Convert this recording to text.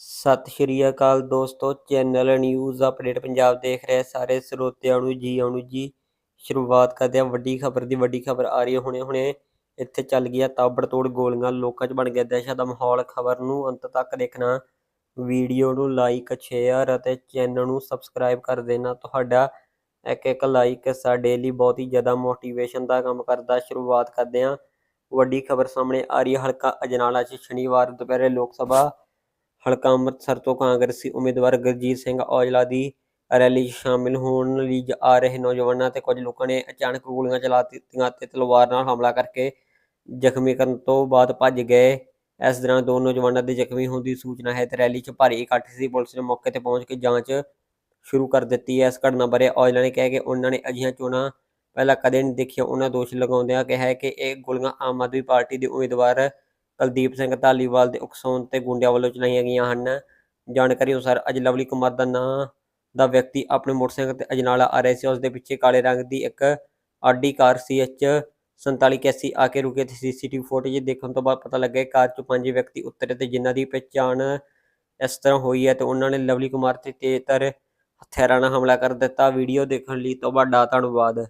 ਸਤਿ ਸ਼੍ਰੀ ਅਕਾਲ ਦੋਸਤੋ, channel news update Punjab ਦੇਖ ਰਹੇ ਸਾਰੇ ਸਰੋਤਿਆਂ ਨੂੰ ਜੀ, ਆਉਣ ਜੀ। ਸ਼ੁਰੂਆਤ ਕਰਦੇ ਹਾਂ, ਵੱਡੀ ਖਬਰ ਦੀ, ਵੱਡੀ ਖਬਰ ਆ ਰਹੀ ਹੈ ਹੁਣੇ ਹੁਣੇ। ਇੱਥੇ ਚੱਲ ਗਿਆ ਤਾਬੜਤੋੜ ਗੋਲੀਆਂ, ਲੋਕਾਂ 'ਚ ਬਣ ਗਿਆ ਦਹਿਸ਼ਤ ਦਾ ਮਾਹੌਲ। ਖਬਰ ਨੂੰ ਅੰਤ ਤੱਕ ਦੇਖਣਾ, ਵੀਡੀਓ ਨੂੰ ਲਾਈਕ ਸ਼ੇਅਰ ਅਤੇ ਚੈਨਲ ਨੂੰ ਸਬਸਕ੍ਰਾਈਬ ਕਰ ਦੇਣਾ। ਤੁਹਾਡਾ ਇੱਕ ਇੱਕ ਲਾਈਕ ਸਾਡੇ ਲਈ ਬਹੁਤ ਹੀ ਜ਼ਿਆਦਾ ਮੋਟੀਵੇਸ਼ਨ ਦਾ ਕੰਮ ਕਰਦਾ। ਸ਼ੁਰੂਆਤ ਕਰਦੇ ਹਾਂ। ਵੱਡੀ ਖਬਰ ਸਾਹਮਣੇ ਆ ਰਹੀ ਹੈ, ਹਲਕਾ ਅਜਨਾਲਾ 'ਚ ਸ਼ਨੀਵਾਰ, ਦੁਪਹਿਰੇ ਲੋਕ ਸਭਾ ਹਲਕਾ ਅੰਮ੍ਰਿਤਸਰ ਤੋਂ ਕਾਂਗਰਸੀ ਉਮੀਦਵਾਰ ਗੁਰਜੀਤ ਸਿੰਘ ਔਜਲਾ ਦੀ ਰੈਲੀ 'ਚ ਸ਼ਾਮਿਲ ਹੋਣ ਲਈ ਆ ਰਹੇ ਨੌਜਵਾਨਾਂ ਤੇ ਕੁਝ ਲੋਕਾਂ ਨੇ ਅਚਾਨਕ ਗੋਲੀਆਂ ਚਲਾ ਦਿੱਤੀਆਂ ਤੇ ਤਲਵਾਰ ਨਾਲ ਹਮਲਾ ਕਰਕੇ ਜ਼ਖਮੀ ਕਰਨ ਤੋਂ ਬਾਅਦ ਭੱਜ ਗਏ। ਇਸ ਦੌਰਾਨ ਦੋ ਨੌਜਵਾਨਾਂ ਦੇ ਜ਼ਖਮੀ ਹੋਣ ਦੀ ਸੂਚਨਾ ਹੈ ਤੇ ਰੈਲੀ 'ਚ ਭਾਰੀ ਇਕੱਠ ਸੀ। ਪੁਲਿਸ ਨੇ ਮੌਕੇ ਤੇ ਪਹੁੰਚ ਕੇ ਜਾਂਚ ਸ਼ੁਰੂ ਕਰ ਦਿੱਤੀ। ਹੈ ਇਸ ਘਟਨਾ ਬਾਰੇ ਔਜਲਾ ਨੇ ਕਿਹਾ ਕਿ ਉਹਨਾਂ ਨੇ ਅਜਿਹੀਆਂ ਚੋਣਾਂ ਪਹਿਲਾਂ ਕਦੇ ਨਹੀਂ ਦੇਖੀਆਂ। ਉਹਨਾਂ ਦੋਸ਼ ਲਗਾਉਂਦਿਆਂ ਕਿਹਾ ਕਿ ਇਹ ਗੋਲੀਆਂ ਆਮ ਆਦਮੀ ਪਾਰਟੀ ਦੇ ਉਮੀਦਵਾਰ ਕੁਲਦੀਪ ਸਿੰਘ ਧਾਲੀਵਾਲ ਦੇ ਉਕਸਾਉਣ ਤੇ ਗੁੰਡਿਆਂ ਵੱਲੋਂ ਚਲਾਈਆਂ ਗਈਆਂ ਹਨ। ਜਾਣਕਾਰੀ ਅਨੁਸਾਰ ਅੱਜ ਲਵਲੀ ਕੁਮਾਰ ਦਾ ਨਾਂ ਦਾ ਵਿਅਕਤੀ ਆਪਣੇ ਮੋਟਰਸਾਈਕਲ ਤੇ ਅਜਨਾਲਾ ਆ ਰਿਹਾ ਸੀ। ਉਸ ਦੇ ਪਿੱਛੇ ਕਾਲੇ ਰੰਗ ਦੀ ਇੱਕ ਆਡੀ ਕਾਰ ਸੀ। ਐਚ 4781 ਆ ਕੇ ਰੁਕੇ ਤੇ ਸੀਸੀਟੀਵੀ ਫੁਟੇਜ ਦੇਖਣ ਤੋਂ ਬਾਅਦ ਪਤਾ ਲੱਗਾ ਕਾਰ 'ਚੋਂ ਪੰਜ ਵਿਅਕਤੀ ਉਤਰੇ ਤੇ ਜਿਨ੍ਹਾਂ ਦੀ ਪਛਾਣ ਇਸ ਤਰ੍ਹਾਂ ਹੋਈ ਹੈ ਤੇ ਉਹਨਾਂ ਨੇ ਲਵਲੀ ਕੁਮਾਰ ਤੇ ਤੇਜ਼ਤਰ ਹਥਿਆਰਾਂ ਨਾਲ ਹਮਲਾ ਕਰ ਦਿੱਤਾ। ਵੀਡੀਓ ਦੇਖਣ ਲਈ ਤੁਹਾਡਾ ਧੰਨਵਾਦ।